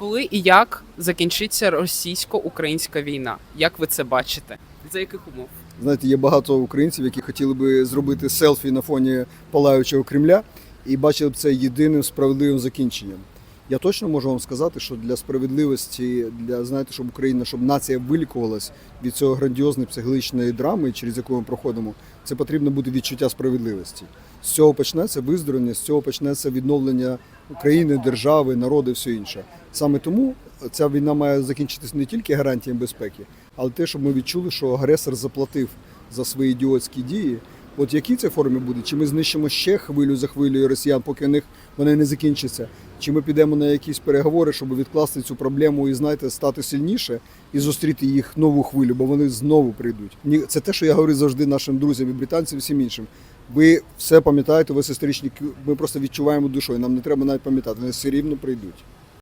Коли і як закінчиться російсько-українська війна? Як ви це бачите? За яких умов? Знаєте, є багато українців, які хотіли би зробити селфі на фоні палаючого Кремля і бачили б це єдиним справедливим закінченням. Я точно можу вам сказати, що для справедливості, для знаєте, щоб Україна, щоб нація вилікувалась від цього грандіозної психологічної драми, через яку ми проходимо, це потрібно буде відчуття справедливості. З цього почнеться виздоровлення, з цього почнеться відновлення України, держави, народу все інше. Саме тому ця війна має закінчитися не тільки гарантіями безпеки, але те, щоб ми відчули, що агресор заплатив за свої ідіотські дії. От які це формі буде? Чи ми знищимо ще хвилю за хвилею росіян, поки них вони не закінчаться? Чи ми підемо на якісь переговори, щоб відкласти цю проблему і знаєте, стати сильніше і зустріти їх нову хвилю, бо вони знову прийдуть? Це те, що я говорю завжди нашим друзям і британцям, і всім іншим. Ви все пам'ятаєте, ви історичні, ми просто відчуваємо душою. Нам не треба навіть пам'ятати, вони все рівно прийдуть.